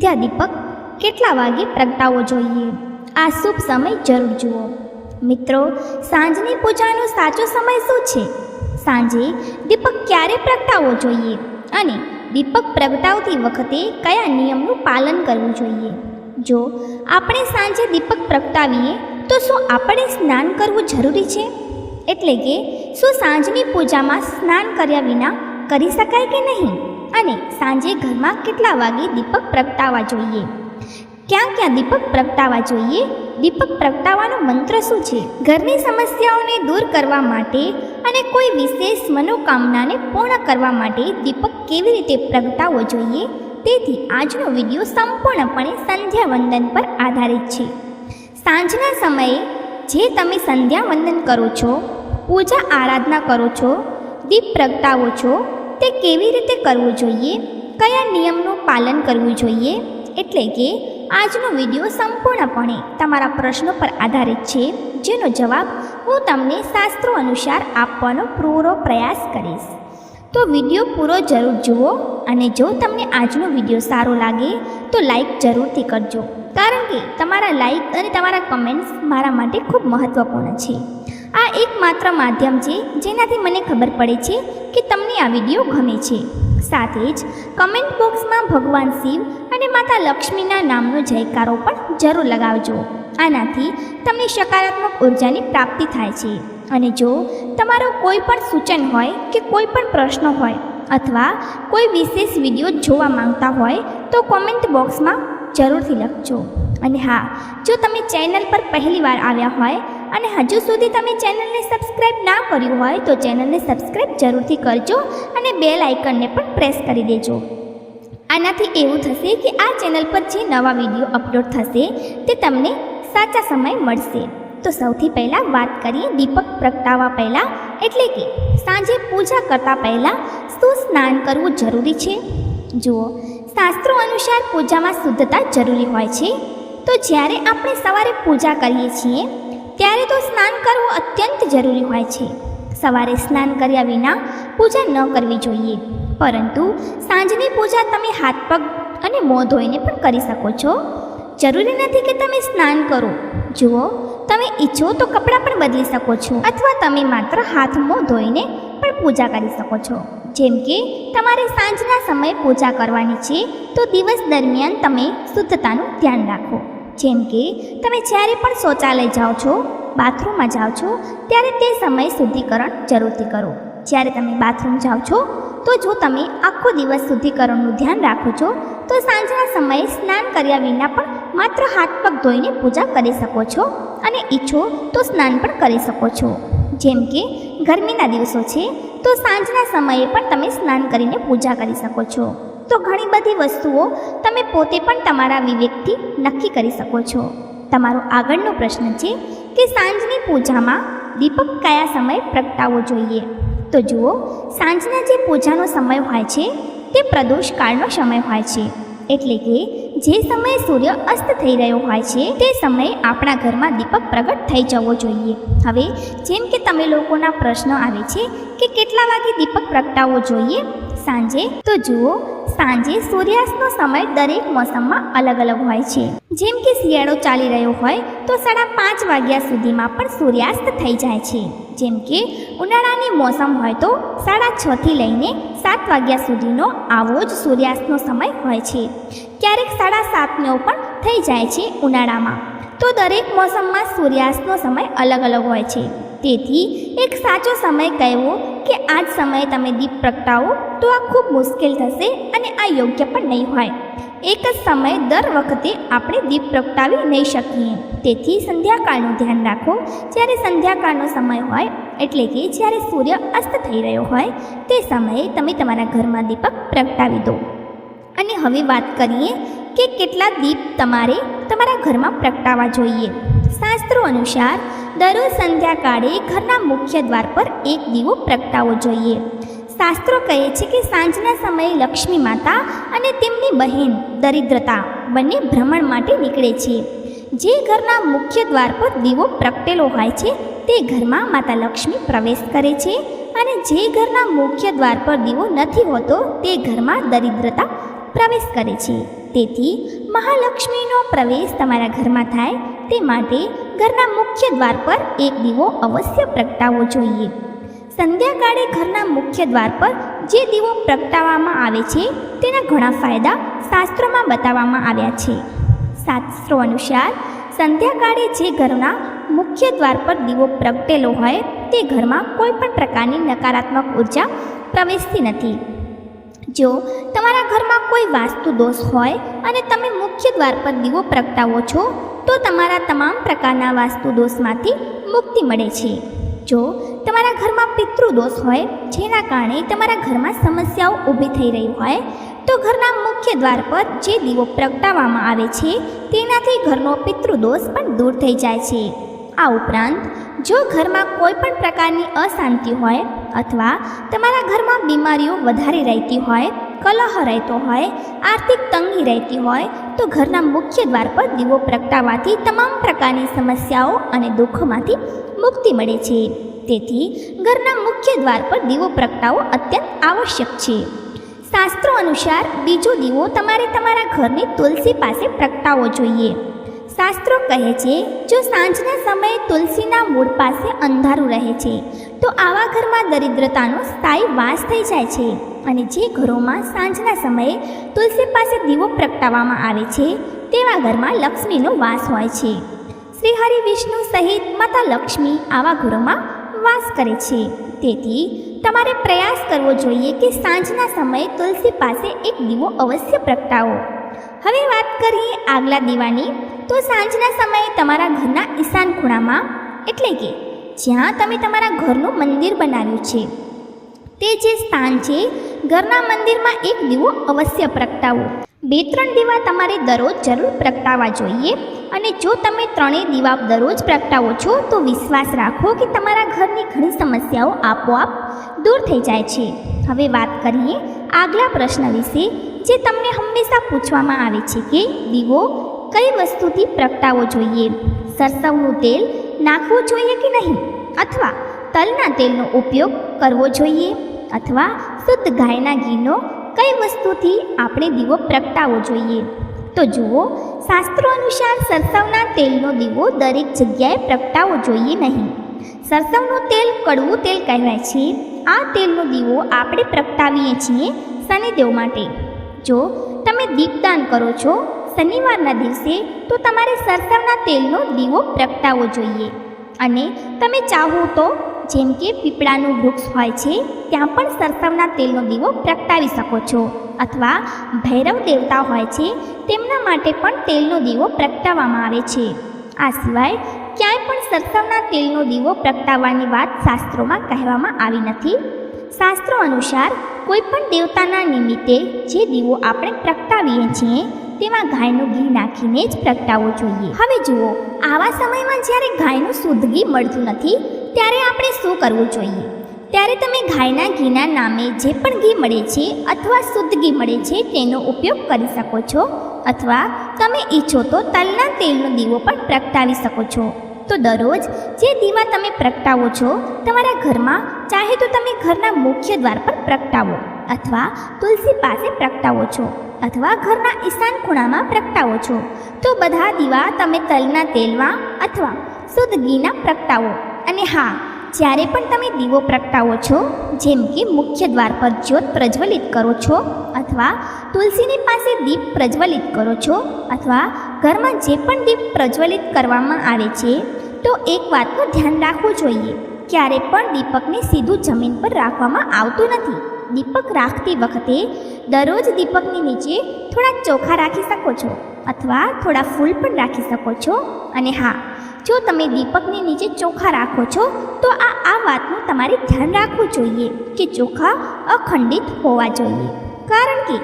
સંધ્યા દીપક કેટલા વાગે પ્રગટાવવો જોઈએ? આ શુભ સમય જરૂર જુઓ. મિત્રો, સાંજની પૂજાનો સાચો સમય શું છે? સાંજે દીપક ક્યારે પ્રગટાવવો જોઈએ? અને દીપક પ્રગટાવતી વખતે કયા નિયમનું પાલન કરવું જોઈએ? જો આપણે સાંજે દીપક પ્રગટાવીએ, તો શું આપણે સ્નાન કરવું જરૂરી છે? એટલે કે શું સાંજની પૂજામાં સ્નાન કર્યા વિના કરી શકાય કે નહીં? અને સાંજે ઘરમાં કેટલા વાગે દીપક પ્રગટાવવા જોઈએ? ક્યાં ક્યાં દીપક પ્રગટાવવા જોઈએ? દીપક પ્રગટાવાનો મંત્ર શું છે? ઘરની સમસ્યાઓને દૂર કરવા માટે અને કોઈ વિશેષ મનોકામનાને પૂર્ણ કરવા માટે દીપક કેવી રીતે પ્રગટાવવો જોઈએ? તેથી આજનો વીડિયો સંપૂર્ણપણે સંધ્યા વંદન પર આધારિત છે. સાંજના સમયે જે તમે સંધ્યા વંદન કરો છો, પૂજા આરાધના કરો છો, દીપ પ્રગટાવો છો તે કેવી રીતે કરવું જોઈએ? કયા નિયમનું પાલન કરવું જોઈએ? એટલે કે આજનો વીડિયો સંપૂર્ણપણે તમારા પ્રશ્નો પર આધારિત છે, જેનો જવાબ હું તમને શાસ્ત્રો અનુસાર આપવાનો પૂરો પ્રયાસ કરીશ. તો વીડિયો પૂરો જરૂર જુઓ અને જો તમને આજનો વીડિયો સારો લાગે, તો લાઈક જરૂરથી કરજો. કારણ કે તમારા લાઈક અને તમારા કમેન્ટ્સ મારા માટે ખૂબ મહત્ત્વપૂર્ણ છે. આ એકમાત્ર માધ્યમ છે, જેનાથી મને ખબર પડે છે કે તમને આ વીડિયો ગમે છે. સાથે જ કમેન્ટ બોક્સમાં ભગવાન શિવ અને માતા લક્ષ્મીના નામનો જયકારો પણ જરૂર લગાવજો. આનાથી તમને સકારાત્મક ઉર્જાની પ્રાપ્તિ થાય છે. અને જો તમારો કોઈ પણ સૂચન હોય કે કોઈ પણ પ્રશ્ન હોય અથવા કોઈ વિશેષ વીડિયો જોવા માંગતા હોય તો કોમેન્ટ બોક્સમાં જરૂરથી લખજો. અને હા, જો તમે ચેનલ પર પહેલીવાર આવ્યા હોય અને હજુ સુધી તમે ચેનલને સબસ્ક્રાઈબ ના કર્યું હોય તો ચેનલને સબસ્ક્રાઈબ જરૂરથી કરજો અને બેલ આઇકનને પણ પ્રેસ કરી દેજો. આનાથી એવું થશે કે આ ચેનલ પર જે નવા વીડિયો અપલોડ થશે તે તમને સાચા સમય મળશે. તો સૌથી પહેલાં વાત કરીએ દીપક પ્રગટાવવા પહેલાં એટલે કે સાંજે પૂજા કરતાં પહેલાં શું સ્નાન કરવું જરૂરી છે. જુઓ, શાસ્ત્રો અનુસાર પૂજામાં શુદ્ધતા જરૂરી હોય છે. તો જ્યારે આપણે સવારે પૂજા કરીએ છીએ ત્યારે તો સ્નાન કરવું અત્યંત જરૂરી હોય છે. સવારે સ્નાન કર્યા વિના પૂજા ન કરવી જોઈએ. પરંતુ સાંજની પૂજા તમે હાથ પગ અને મોં ધોઈને પણ કરી શકો છો. જરૂરી નથી કે તમે સ્નાન કરો. જુઓ, તમે ઈચ્છો તો કપડાં પણ બદલી શકો છો. અથવા તમે માત્ર હાથ, મોં ધોઈને પણ પૂજા કરી શકો છો. જેમ કે, તમારે સાંજના સમયે પૂજા કરવાની છે, તો દિવસ દરમિયાન તમે શુદ્ધતાનું ધ્યાન રાખો. જેમ કે, તમે જ્યારે પણ શૌચાલય જાઓ છો, બાથરૂમમાં જાઓ છો, ત્યારે તે સમયે શુદ્ધિકરણ જરૂરથી કરો. જ્યારે તમે બાથરૂમ જાઓ છો, તો જો તમે આખો દિવસ શુદ્ધિકરણનું ધ્યાન રાખો છો, તો સાંજના સમયે સ્નાન કર્યા વિના પણ માત્ર હાથ પગ ધોઈને પૂજા કરી શકો છો અને ઈચ્છો તો સ્નાન પણ કરી શકો છો. જેમ કે, ગરમીના દિવસો છે, તો સાંજના સમયે પણ તમે સ્નાન કરીને પૂજા કરી શકો છો. તો ઘણી બધી વસ્તુઓ તમે પોતે પણ તમારા વિવેકથી નક્કી કરી શકો છો. તમારો આગળનો પ્રશ્ન છે કે સાંજની પૂજામાં દીપક કયા સમયે પ્રગટાવવો જોઈએ? તો જુઓ, સાંજના જે પૂજાનો સમય હોય છે તે પ્રદોષ કાળનો સમય હોય છે. એટલે કે જે સમયે સૂર્ય અસ્ત થઈ રહ્યો હોય છે તે સમયે આપણા ઘરમાં દીપક પ્રગટ થઈ જવો જોઈએ. હવે, જેમ કે તમે લોકોના પ્રશ્નો આવે છે કે કેટલા વાગે દીપક પ્રગટાવવો જોઈએ? સાંજે? તો જુઓ સાંજે સૂર્યાસ્તનો સમય દરેક મોસમમાં અલગ અલગ હોય છે. જેમ કે શિયાળો ચાલી રહ્યો હોય, તો સાડા પાંચ વાગ્યા સુધીમાં પણ સૂર્યાસ્ત થઈ જાય છે. જેમ કે, ઉનાળાની મોસમ હોય તો સાડા છથી લઈને સાત વાગ્યા સુધીનો આવો જ સૂર્યાસ્તનો સમય હોય છે. ક્યારેક સાડા સાતનો પણ થઈ જાય છે ઉનાળામાં. તો દરેક મોસમમાં સૂર્યાસ્તનો સમય અલગ અલગ હોય છે. તેથી એક સાચો સમય કહેવો કે આ જ સમયે તમે દીપ પ્રગટાવો તો આ ખૂબ મુશ્કેલ થશે અને આ યોગ્ય પણ નહીં હોય. એક જ સમયે દર વખતે આપણે દીપ પ્રગટાવી નહીં શકીએ. તેથી સંધ્યાકાળનું ધ્યાન રાખો. જ્યારે સંધ્યાકાળનો સમય હોય, એટલે કે જ્યારે સૂર્ય અસ્ત થઈ રહ્યો હોય, તે સમયે તમે તમારા ઘરમાં દીપક પ્રગટાવી દો. અને હવે વાત કરીએ કે કેટલા દીપ તમારે તમારા ઘરમાં પ્રગટાવવા જોઈએ. શાસ્ત્રો અનુસાર દરરોજ સંધ્યાકાળે ઘરના મુખ્ય દ્વાર પર એક દીવો પ્રગટાવવો જોઈએ. શાસ્ત્રો કહે છે કે સાંજના સમયે લક્ષ્મી માતા અને તેમની બહેન દરિદ્રતા બંને ભ્રમણ માટે નીકળે છે. જે ઘરના મુખ્ય દ્વાર પર દીવો પ્રગટેલો હોય છે, તે ઘરમાં માતા લક્ષ્મી પ્રવેશ કરે છે અને જે ઘરના મુખ્ય દ્વાર પર દીવો નથી હોતો, તે ઘરમાં દરિદ્રતા પ્રવેશ કરે છે. તેથી મહાલક્ષ્મીનો પ્રવેશ તમારા ઘરમાં થાય તે માટે ઘરના મુખ્ય દ્વાર પર એક દીવો અવશ્ય પ્રગટાવવો જોઈએ. સંધ્યાકાળે ઘરના મુખ્ય દ્વાર પર જે દીવો પ્રગટાવવામાં આવે છે, તેના ઘણા ફાયદા શાસ્ત્રોમાં બતાવવામાં આવ્યા છે. શાસ્ત્રો અનુસાર, સંધ્યાકાળે જે ઘરના મુખ્ય દ્વાર પર દીવો પ્રગટેલો હોય, તે ઘરમાં કોઈ પણ પ્રકારની નકારાત્મક ઊર્જા પ્રવેશતી નથી. જો તમારા ઘરમાં કોઈ વાસ્તુ દોષ હોય અને તમે મુખ્ય દ્વાર પર દીવો પ્રગટાવો છો, તો તમારા તમામ પ્રકારના વાસ્તુ દોષમાંથી મુક્તિ મળે છે. જો તમારા ઘરમાં પિતૃદોષ હોય, જેના કારણે તમારા ઘરમાં સમસ્યાઓ ઊભી થઈ રહી હોય, તો ઘરના મુખ્ય દ્વાર પર જે દીવો પ્રગટાવવામાં આવે છે, તેનાથી ઘરનો પિતૃદોષ પણ દૂર થઈ જાય છે. આ ઉપરાંત, જો ઘરમાં કોઈ પણ પ્રકારની અશાંતિ હોય અથવા તમારા ઘરમાં બીમારીઓ વધારે રહેતી હોય કલહ રહેતો હોય, આર્થિક તંગી રહેતી હોય, તો ઘરના મુખ્ય દ્વાર પર દીવો પ્રગટાવવાથી તમામ પ્રકારની સમસ્યાઓ અને દુઃખોમાંથી મુક્તિ મળે છે. તેથી ઘરના મુખ્ય દ્વાર પર દીવો પ્રગટાવવો અત્યંત આવશ્યક છે. શાસ્ત્રો અનુસાર બીજો દીવો તમારે તમારા ઘરની તુલસી પાસે પ્રગટાવવો જોઈએ. શાસ્ત્રો કહે છે, જો સાંજના સમયે તુલસીના મૂળ પાસે અંધારું રહે છે, તો આવા ઘરમાં દરિદ્રતાનો સ્થાયી વાસ થઈ જાય છે. અને જે ઘરોમાં સાંજના સમયે તુલસી પાસે દીવો પ્રગટાવવામાં આવે છે, તેવા ઘરમાં લક્ષ્મીનો વાસ હોય છે. શ્રી હરિ વિષ્ણુ સહિત માતા લક્ષ્મી આવા ઘરોમાં વાસ કરે છે. તેથી તમારે પ્રયાસ કરવો જોઈએ કે સાંજના સમયે તુલસી પાસે એક દીવો અવશ્ય પ્રગટાવો. હવે વાત કરીએ આગલા દીવાની તો સાંજના સમયે તમારા ઘરના ઈશાન ખૂણામાં, એટલે કે જ્યાં તમે તમારા ઘરનું મંદિર બનાવ્યું છે. તે જે સ્થાન છે, ઘરના મંદિરમાં એક દીવો અવશ્ય પ્રગટાવો. બે ત્રણ દીવા તમારે દરરોજ જરૂર પ્રગટાવવા જોઈએ અને જો તમે ત્રણેય દીવા દરરોજ પ્રગટાવો છો, તો વિશ્વાસ રાખો કે તમારા ઘરની ઘણી સમસ્યાઓ આપોઆપ દૂર થઈ જાય છે. હવે વાત કરીએ આગલા પ્રશ્ન વિશે, જે તમને હંમેશા પૂછવામાં આવે છે કે, દીવો કઈ વસ્તુથી પ્રગટાવવો જોઈએ? સરસવનું તેલ નાખવું જોઈએ કે નહીં? અથવા તલના તેલનો ઉપયોગ કરવો જોઈએ? અથવા શુદ્ધ ગાયના ઘીનો કઈ વસ્તુથી આપણે દીવો પ્રગટાવવો જોઈએ? તો જુઓ, શાસ્ત્રો અનુસાર સરસવના તેલનો દીવો દરેક જગ્યાએ પ્રગટાવવો જોઈએ નહીં. સરસવનું તેલ કડવું તેલ કહેવાય છે. આ તેલનો દીવો આપણે પ્રગટાવીએ છીએ શનિદેવ માટે. જો તમે દીપદાન કરો છો શનિવારના દિવસે તો તમારે સરસવના તેલનો દીવો પ્રગટાવવો જોઈએ. અને તમે ચાહો તો જેમ કે પીપળાનું વૃક્ષ હોય છે, ત્યાં પણ સરસવના તેલનો દીવો પ્રગટાવી શકો છો. અથવા ભૈરવ દેવતા હોય છે, તેમના માટે પણ તેલનો દીવો પ્રગટાવવામાં આવે છે. આ સિવાય ક્યાંય પણ સરસવના તેલનો દીવો પ્રગટાવવાની વાત શાસ્ત્રોમાં કહેવામાં આવી નથી. શાસ્ત્રો અનુસાર કોઈ પણ દેવતાના નિમિત્તે જે દીવો આપણે પ્રગટાવીએ છીએ તેમાં ગાયનું ઘી નાખીને જ પ્રગટાવવો જોઈએ. હવે જુઓ, આવા સમયમાં જ્યારે ગાયનું શુદ્ધ ઘી મળતું નથી, ત્યારે આપણે શું કરવું જોઈએ? ત્યારે તમે ગાયના ઘીના નામે જે પણ ઘી મળે છે અથવા શુદ્ધ ઘી મળે છે તેનો ઉપયોગ કરી શકો છો. અથવા તમે ઈચ્છો તો તલના તેલનો દીવો પણ પ્રગટાવી શકો છો. તો દરરોજ જે દીવા તમે પ્રગટાવો છો, તમારા ઘરમાં, ચાહે તો તમે ઘરના મુખ્ય દ્વાર પર પ્રગટાવો અથવા તુલસી પાસે પ્રગટાવો છો. અથવા ઘરના ઈશાન ખૂણામાં પ્રગટાવો છો. તો બધા દીવા તમે તલના તેલમાં અથવા શુદ્ધ ઘીના પ્રગટાવો. અને હા, જ્યારે પણ તમે દીવો પ્રગટાવો છો, જેમ કે મુખ્ય દ્વાર પર જ્યોત પ્રજ્વલિત કરો છો અથવા તુલસીની પાસે દીપ પ્રજ્વલિત કરો છો અથવા ઘરમાં જે પણ દીપ પ્રજ્વલિત કરવામાં આવે છે, તો એક વાતનું ધ્યાન રાખવું જોઈએ. ક્યારે પણ દીપકને સીધું જમીન પર રાખવામાં આવતું નથી. દીપક રાખતી વખતે દરરોજ દીપકની નીચે થોડા ચોખા રાખી શકો છો અથવા થોડા ફૂલ પણ રાખી શકો છો. અને હા, જો તમે દીપકની નીચે ચોખા રાખો છો, તો આ આ વાતનું તમારે ધ્યાન રાખવું જોઈએ કે ચોખા અખંડિત હોવા જોઈએ. કારણ કે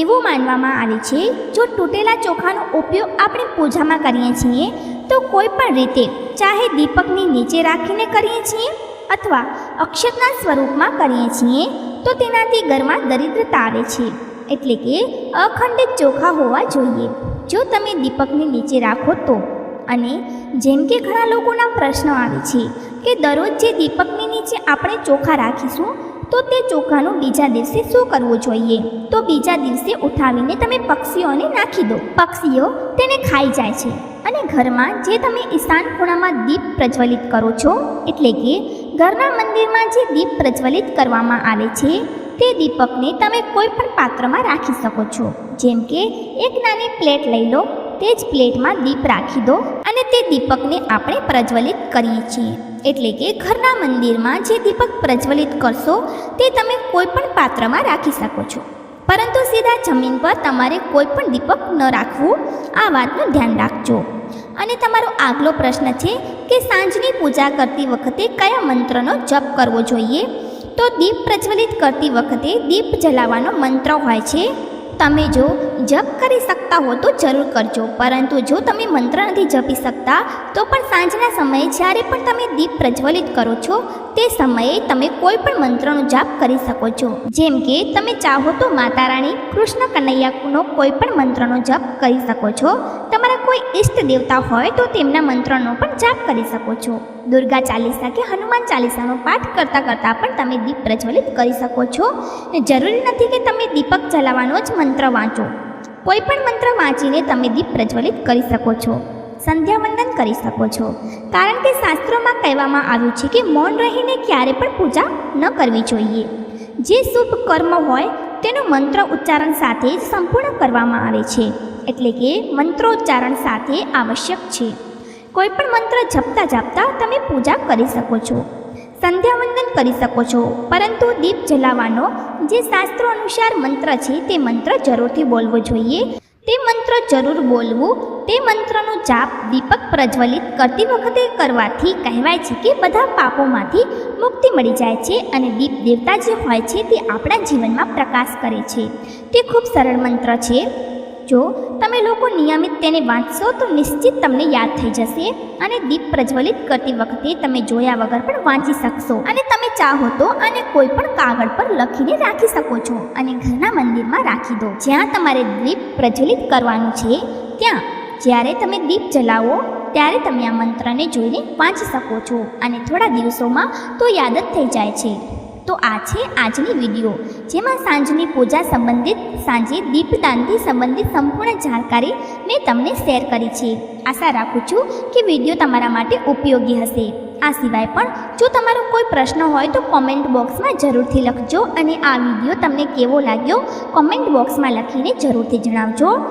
એવું માનવામાં આવે છે, જો તૂટેલા ચોખાનો ઉપયોગ આપણે પૂજામાં કરીએ છીએ, તો કોઈ પણ રીતે ચાહે દીપકની નીચે રાખીને કરીએ છીએ અથવા અક્ષતના સ્વરૂપમાં કરીએ છીએ તો તેનાથી ઘરમાં દરિદ્રતા આવે છે. એટલે કે અખંડિત ચોખા હોવા જોઈએ. જો તમે દીપકની નીચે રાખો તો. અને જેમ કે ઘણા લોકોના પ્રશ્નો આવે છે કે દરરોજ જે દીપકની નીચે આપણે ચોખા રાખીશું, તો તે ચોખાનું બીજા દિવસે શું કરવું જોઈએ? તો બીજા દિવસે ઉઠાવીને તમે પક્ષીઓને નાખી દો. પક્ષીઓ તેને ખાઈ જાય છે. અને ઘરમાં જે તમે ઈશાન ખૂણામાં દીપ પ્રજ્વલિત કરો છો, એટલે કે ઘરના મંદિરમાં જે દીપ પ્રજ્વલિત કરવામાં આવે છે, તે દીપકને તમે કોઈ પણ પાત્રમાં રાખી શકો છો. જેમ કે, એક નાની પ્લેટ લઈ લો, તે જ પ્લેટમાં દીપ રાખી દો અને તે દીપકને આપણે પ્રજ્વલિત કરીએ છીએ. એટલે કે ઘરના મંદિરમાં જે દીપક પ્રજ્વલિત કરશો, તે તમે કોઈ પણ પાત્રમાં રાખી શકો છો. પરંતુ સીધા જમીન પર તમારે કોઈ પણ દીપક ન રાખવું, આ વાતનું ધ્યાન રાખજો. અને તમારો આગલો પ્રશ્ન છે કે સાંજની પૂજા કરતી વખતે કયા મંત્રનો જપ કરવો જોઈએ? તો દીપ પ્રજ્વલિત કરતી વખતે દીપ જલાવવાનો મંત્ર હોય છે તમે જો જપ કરી શકતા હો તો જરૂર કરજો. પરંતુ જો તમે મંત્ર નથી જપી શકતા, તો પણ સાંજના સમયે જ્યારે પણ તમે દીપ પ્રજ્વલિત કરો છો, તે સમયે તમે કોઈ પણ મંત્રનો જાપ કરી શકો છો. જેમ કે, તમે ચાહો તો માતા રાણી કૃષ્ણ કનૈયાનો કોઈ પણ મંત્રનો જપ કરી શકો છો. તમારા કોઈ ઈષ્ટ દેવતા હોય તો તેમના મંત્રનો પણ જાપ કરી શકો છો. દુર્ગા ચાલીસા કે હનુમાન ચાલીસાનો પાઠ કરતાં કરતાં પણ તમે દીપ પ્રજ્વલિત કરી શકો છો. જરૂરી નથી કે તમે દીપક જલાવવાનો જ મંત્ર વાંચો. કોઈ પણ મંત્ર વાંચીને તમે દીપ પ્રજ્વલિત કરી શકો છો, સંધ્યાવંદન કરી શકો છો. કારણ કે શાસ્ત્રોમાં કહેવામાં આવ્યું છે કે મૌન રહીને ક્યારે પણ પૂજા ન કરવી જોઈએ. જે શુભ કર્મ હોય, તેનું મંત્ર ઉચ્ચારણ સાથે જ સંપૂર્ણ કરવામાં આવે છે, એટલે કે મંત્રોચ્ચારણ સાથે આવશ્યક છે. કોઈ પણ મંત્ર જપતા જપતા તમે પૂજા કરી શકો છો. સંધ્યાવંદન કરી શકો છો. પરંતુ દીપ જલાવવાનો જે શાસ્ત્રો અનુસાર મંત્ર છે તે મંત્ર જરૂરથી બોલવો જોઈએ. તે મંત્ર જરૂર બોલવું, તે મંત્રનો જાપ દીપક પ્રજ્વલિત કરતી વખતે કરવાથી કહેવાય છે કે બધા પાપોમાંથી મુક્તિ મળી જાય છે અને દીપ દેવતા જે હોય છે તે આપણા જીવનમાં પ્રકાશ કરે છે. તે ખૂબ સરળ મંત્ર છે. જો તમે લોકો નિયમિત તેને વાંચશો તો નિશ્ચિત તમને યાદ થઈ જશે અને દીપ પ્રજ્વલિત કરતી વખતે તમે જોયા વગર પણ વાંચી શકશો. અને તમે ચાહો તો આને કોઈ પણ કાગળ પર લખીને રાખી શકો છો અને ઘરના મંદિરમાં રાખી દો. જ્યાં તમારે દીપ પ્રજ્વલિત કરવાનું છે, ત્યાં. જ્યારે તમે દીપ જલાવો, ત્યારે તમે આ મંત્રને જોઈને વાંચી શકો છો અને થોડા દિવસોમાં તો યાદ જ થઈ જાય છે. તો આ છે આજની વીડિયો. જેમાં સાંજની પૂજા સંબંધિત, સાંજે દીપદાનથી સંબંધિત સંપૂર્ણ જાણકારી મેં તમને શેર કરી છે. આશા રાખું છું કે વીડિયો તમારા માટે ઉપયોગી હશે. આ સિવાય પણ, જો તમારો કોઈ પ્રશ્ન હોય તો કોમેન્ટ બોક્સમાં જરૂરથી લખજો અને આ વીડિયો તમને કેવો લાગ્યો કોમેન્ટ બોક્સમાં લખીને જરૂરથી જણાવજો.